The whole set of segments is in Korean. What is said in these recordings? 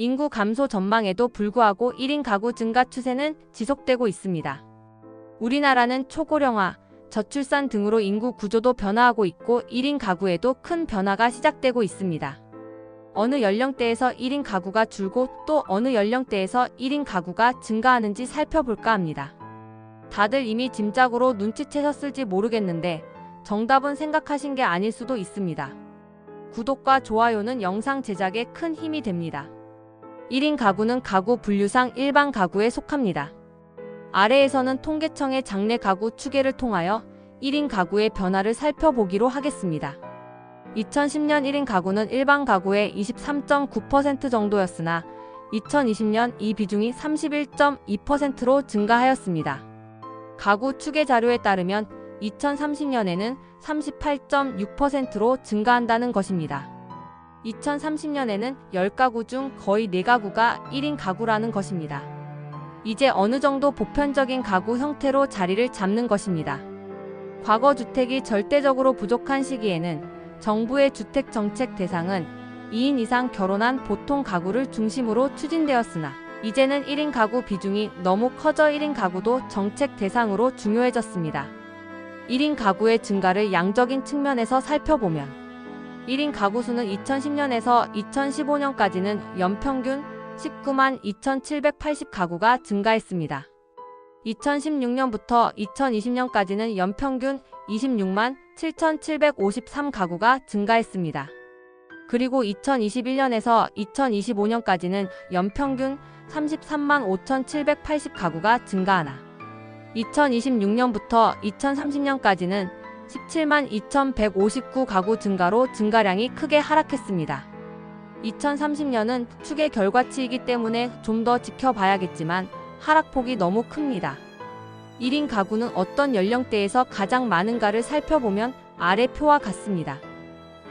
인구 감소 전망에도 불구하고 1인 가구 증가 추세는 지속되고 있습니다. 우리나라는 초고령화, 저출산 등으로 인구 구조도 변화하고 있고 1인 가구에도 큰 변화가 시작되고 있습니다. 어느 연령대에서 1인 가구가 줄고 또 어느 연령대에서 1인 가구가 증가하는지 살펴볼까 합니다. 다들 이미 짐작으로 눈치채셨을지 모르겠는데 정답은 생각하신 게 아닐 수도 있습니다. 구독과 좋아요는 영상 제작에 큰 힘이 됩니다. 1인 가구는 가구 분류상 일반 가구에 속합니다. 아래에서는 통계청의 장래 가구 추계를 통하여 1인 가구의 변화를 살펴보기로 하겠습니다. 2010년 1인 가구는 일반 가구의 23.9% 정도였으나 2020년 이 비중이 31.2%로 증가하였습니다. 가구 추계 자료에 따르면 2030년에는 38.6%로 증가한다는 것입니다. 2030년에는 10가구 중 거의 4가구가 1인 가구라는 것입니다. 이제 어느 정도 보편적인 가구 형태로 자리를 잡는 것입니다. 과거 주택이 절대적으로 부족한 시기에는 정부의 주택 정책 대상은 2인 이상 결혼한 보통 가구를 중심으로 추진되었으나 이제는 1인 가구 비중이 너무 커져 1인 가구도 정책 대상으로 중요해졌습니다. 1인 가구의 증가를 양적인 측면에서 살펴보면 1인 가구 수는 2010년에서 2015년까지는 연평균 19만 2,780 가구가 증가했습니다. 2016년부터 2020년까지는 연평균 26만 7,753 가구가 증가했습니다. 그리고 2021년에서 2025년까지는 연평균 33만 5,780 가구가 증가하나 2026년부터 2030년까지는 17만 2,159가구 증가로 증가량이 크게 하락했습니다. 2030년은 추계 결과치이기 때문에 좀 더 지켜봐야겠지만 하락폭이 너무 큽니다. 1인 가구는 어떤 연령대에서 가장 많은가를 살펴보면 아래 표와 같습니다.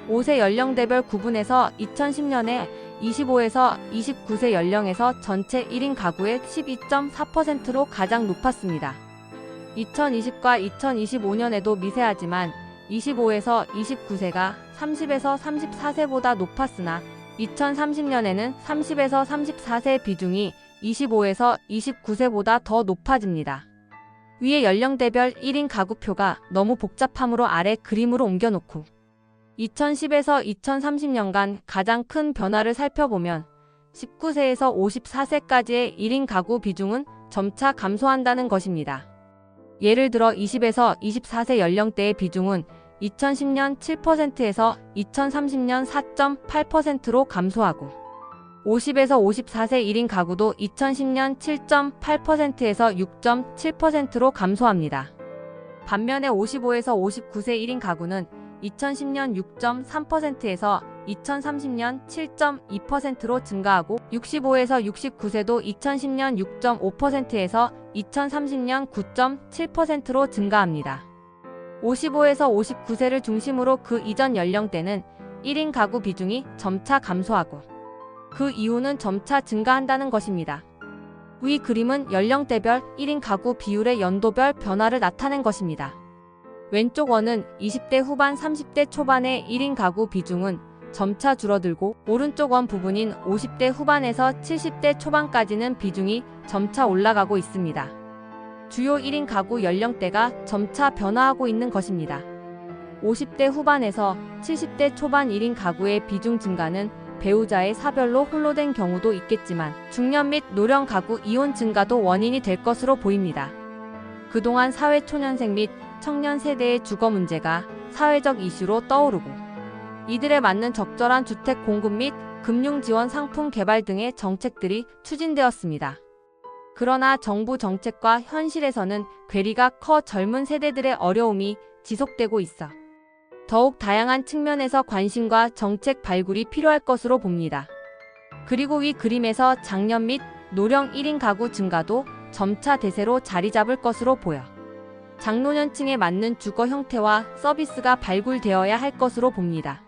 5세 연령대별 구분해서 2010년에 25에서 29세 연령에서 전체 1인 가구의 12.4%로 가장 높았습니다. 2020과 2025년에도 미세하지만 25에서 29세가 30에서 34세보다 높았으나 2030년에는 30에서 34세 비중이 25에서 29세보다 더 높아집니다. 위의 연령대별 1인 가구표가 너무 복잡함으로 아래 그림으로 옮겨놓고 2010에서 2030년간 가장 큰 변화를 살펴보면 19세에서 54세까지의 1인 가구 비중은 점차 감소한다는 것입니다. 예를 들어 20에서 24세 연령대의 비중은 2010년 7%에서 2030년 4.8%로 감소하고 50에서 54세 1인 가구도 2010년 7.8%에서 6.7%로 감소합니다. 반면에 55에서 59세 1인 가구는 2010년 6.3%에서 2030년 7.2%로 증가하고 65에서 69세도 2010년 6.5%에서 2030년 9.7%로 증가합니다. 55에서 59세를 중심으로 그 이전 연령대는 1인 가구 비중이 점차 감소하고 그 이유는 점차 증가한다는 것입니다. 위 그림은 연령대별 1인 가구 비율의 연도별 변화를 나타낸 것입니다. 왼쪽 원은 20대 후반 30대 초반의 1인 가구 비중은 점차 줄어들고 오른쪽 원 부분인 50대 후반에서 70대 초반까지는 비중이 점차 올라가고 있습니다. 주요 1인 가구 연령대가 점차 변화하고 있는 것입니다. 50대 후반에서 70대 초반 1인 가구의 비중 증가는 배우자의 사별로 홀로 된 경우도 있겠지만 중년 및 노령 가구 이혼 증가도 원인이 될 것으로 보입니다. 그동안 사회 초년생 및 청년 세대의 주거 문제가 사회적 이슈로 떠오르고 이들에 맞는 적절한 주택 공급 및 금융 지원 상품 개발 등의 정책들이 추진되었습니다. 그러나 정부 정책과 현실에서는 괴리가 커 젊은 세대들의 어려움이 지속되고 있어 더욱 다양한 측면에서 관심과 정책 발굴이 필요할 것으로 봅니다. 그리고 위 그림에서 장년 및 노령 1인 가구 증가도 점차 대세로 자리 잡을 것으로 보여 장노년층에 맞는 주거 형태와 서비스가 발굴되어야 할 것으로 봅니다.